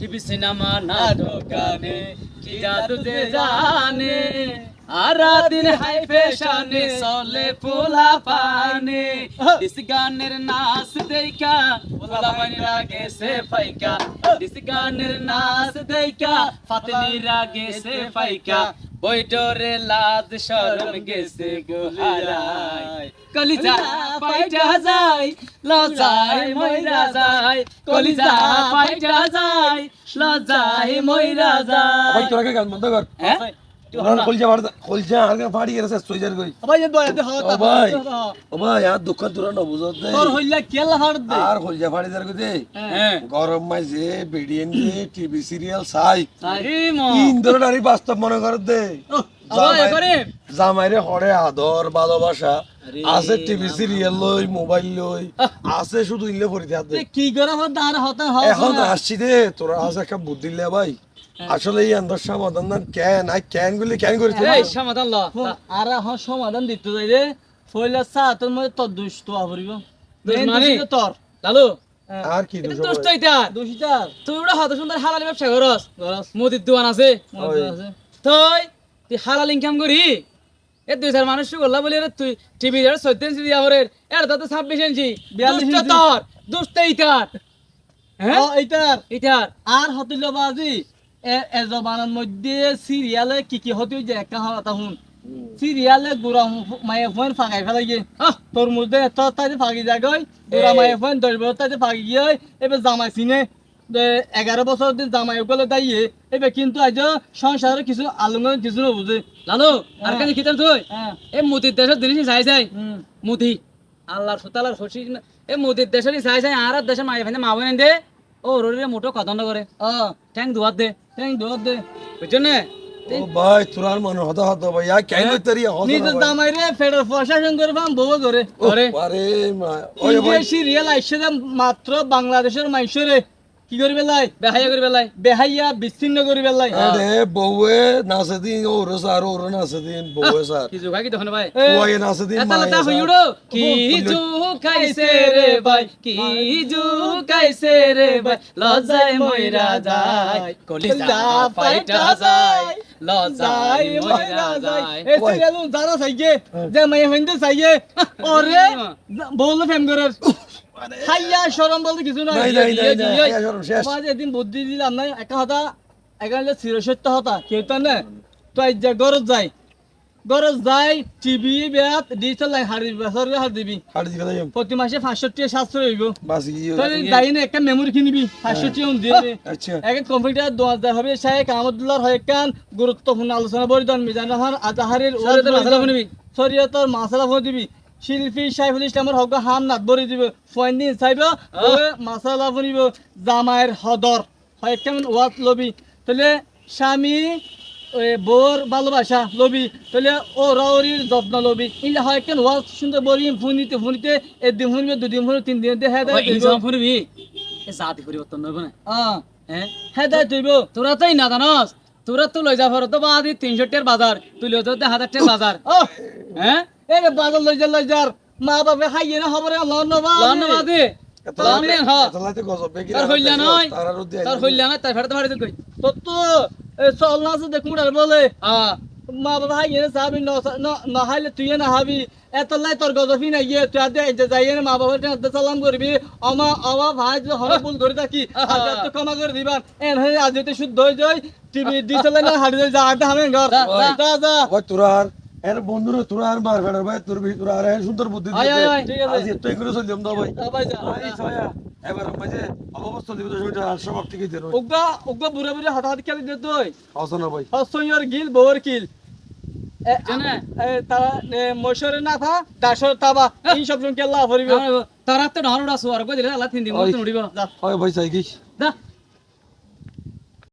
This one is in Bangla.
টিভি সিনেমা নাটক গানে কি জাদু যে জানে? আরা দিন হাই ফ্যাশনে চলে পোলা পানে। দিস গানের নাচ ফুলা পোলা লাগে সে ফাইকা। দিস গানের নাচ ফাতনি রাগে সে ফাইকা। বইটরে লাদ শরম গেছে গোহারায়। কলিজা পাইটা যায় লজাই মইরা যায়। কলিজা পাইটা যায় লজাই মইরা ভাই ওই তোরা কে গান বন্ধ কর? হ্যাঁ? তোরা কলজা ফাড় কলজা আর ফাড়ি গেছে সইজার কই? ভাই এ দয়া দে ও ভাই ও ভাই আর দুঃখ তোরা ন বুঝত দে তোর হইলা কেলা হাড় দে। আর কলজা ফাড়ি দার কই দে হ্যাঁ। গরম মাঝে টিভি সিরিয়াল চাই। বাস্তব মনে কর দে। জামাইরে হরে আদর ভালোবাসা। আছে টিভি সিরিয়াল লই মোবাইল লই। আছে শুধু ইলে পড়িতে হাতে কি করে এখন আসছি দে তোরা আছে একটা বুদ্ধি লে ভাই। আসলে এই আন্দর সমাধান না কেন? আই কেন গুলি কেন করিস এই সমাধান ল। আর এখন সমাধান দিতে যাই রে। ফইলা চা তোর মধ্যে তোর দুষ তো আবরিব মেন? মানে? দুষ তোর। লালু? আর কি এটা দোষ দোষ তো ভাই? এটা তুই ওটা হত সুন্দর হালালি ব্যবসা করস। মোদির দোকান আছে। তুই তুই হালাল ইনকাম করি। এ দুই চার মানুষ করলা বলি রে তুই টিভি এর চোদ্দ ইঞ্চি দিয়া হরে এর। তো ছাব্বিশ ইঞ্চি। বিয়াল্লিশ। তোর। দুষ্ট ইটার হ্যাঁ? ও এইটার। ইটার আর হতিল বাজি। এ জমানার মধ্যে সিরিয়ালে কি কি হতে যে একা হতা হুন সিরিয়ালে গুড়া মায়ে ফোন ফাঁকাই ফেলাই গিয়ে তোর মধ্যে তোর তাই ফাঁকি যায় গই গুড়া মায়ে ফোন দশ বছর তাই ফাঁকি গিয়ে এবার জামাই চিনে। এগারো বছর দিন জামাই গলে দাইয়ে এবার কিন্তু আজ সংসারে কিছু আলুঙ্গ কিছু নবুঝে লালু আর কাছে খিতাম তুই হ্যাঁ এ মোদির দেশের জিনিস চাই চাই। হুম মুদি আল্লাহর সুতালার খুশি এ মোদির দেশের চাই চাই আর দেশের ফাইনে মা বোন দে ও রোরে মোটো কদন্ড করে। ও ঠ্যাং দুয়ার দে থ্যাংক দোর দে। বুঝছ না? ও ভাই তোরার মনে হতা হতা ভাই। আর কেন তারি নিজের জামাই রে ফেডার প্রশাসন করে ফাম বউ করে। করে আরে ওই ভাই। সিরিয়াল আইসে যে মাত্র বাংলাদেশের মাইসরে কি করবে লাই? বেহাইয়া করে বেলায় বেহাইয়া বিচ্ছিন্ন করবে লাই। আরে বউয়ে নাচে দিন ওর সার ওর নাচে দিন বউয়ে সার কি যোগা কি তখন ভাই? ওয়ে নাচে দিন হই কি জু খাইছে রে ভাই? কি জু খাইছে রে ভাই? লজাই মইরা যায়। কলিজা ফাইটা যায়। লজাই মইরা যায়। এ সিরিয়াল যারা চাইয়ে যে মাই হইন্দে চাইয়ে ওরে বউলে ফেম করে। হাইয়া শরম বলতে কিছু নাই। নাই নাই নাই নাই সরম শেষ। আজ এদিন বুদ্ধি দিলাম না একটা কথা এখানে চিরসত্য হতা। কেউ তো না তো আজ যে গরজ যাই গরজ যাই টিভি বেয়াত ডিজিটাল বছর হার দিবি হাড়ি যাই প্রতি মাসে পাঁচশো টাকা সাতশো হইব। বাসি কি তো যাই না একটা মেমোরি কিনবি পাঁচশো টাকা দিবি আচ্ছা। এক কম্পিউটার দু হাজার হবে শাহেক আহমদুল্লাহর হয় কান গুরুত্বপূর্ণ আলোচনা বরিদান মিজান রহমান আজাহারের শরীয়তের মাসালা। শরীয়তর মাসালা ফোন দিবি। শিল্পী সাইফুল ইসলামের হক হাম নাথ বরি দিব। ফয়েন্দিন চাইব মাসালা ফুনিব জামাইয়ের হদর। হয় কেমন লবি। তাহলে স্বামী বোর ভালোবাসা লবি তাহলে ও রাউরির যত্ন লবি ইলে হয় কেন? ওয়াত সুন্দর বরি ফুনিতে ফুনিতে একদিন ফুনিবে দুদিন ফুনিবে তিন দিন দিয়ে এই হেদায় জমা এ জাতি পরিবর্তন নইব না। হ্যাঁ? হ্যাঁ তুইব তোরা তাই না জানস তোরা তো লই যা ফর তো বাদি তিনশো টের বাজার। তুই লই তো হাজার টের বাজার। ও হ্যাঁ? এই রে বাজার লই যা লই যার মা বাবা খাইয়ে না খবরে লন বা লন বাদি লন নেন হ। এতলাতে গজব বেগি তার হইলা নয় তার আর দিয়ে তার হইলা না তার ফেরত মারি কই তো তো চল না আছে দেখুন বলে মা বাবা না হাইলে তুই না হাবি। এত লাই তোর গজফি না গিয়ে তুই আদে যে যাইয়ে না মা বাবা তে সালাম করবি। আমা ভাই যে হর ভুল করে থাকি আজ তো ক্ষমা করে দিবান। এন হই আজ তো শুদ্ধ হই যাই টিভি দিছলে না হাড়ি যা আদে হামে ঘর। যা, যা। ওই তোরা আর এর বন্ধুরা তোরা আর মার ফেলার ভাই তোর ভি তোরা আর সুন্দর বুদ্ধি। আজ এত করে চললাম দাও ভাই। ভাই যা। এবার মাঝে অবস্থা দিব তো সেটা আর সব থেকে দেন উগা উগা বুড়া বুড়া হাত খেলে দে তুই হাসান ভাই। হসইয়র গিল বউর কিল। এ- জানে? এ, তারা মশরে না থা দাসর তাবা এই সব জন কেল্লা ভরিব তারা তো ডহরুড়া সোয়ার কই দিলে? আল্লাহ তিন দিন মত নড়িব ওই ভাই চাই কি দা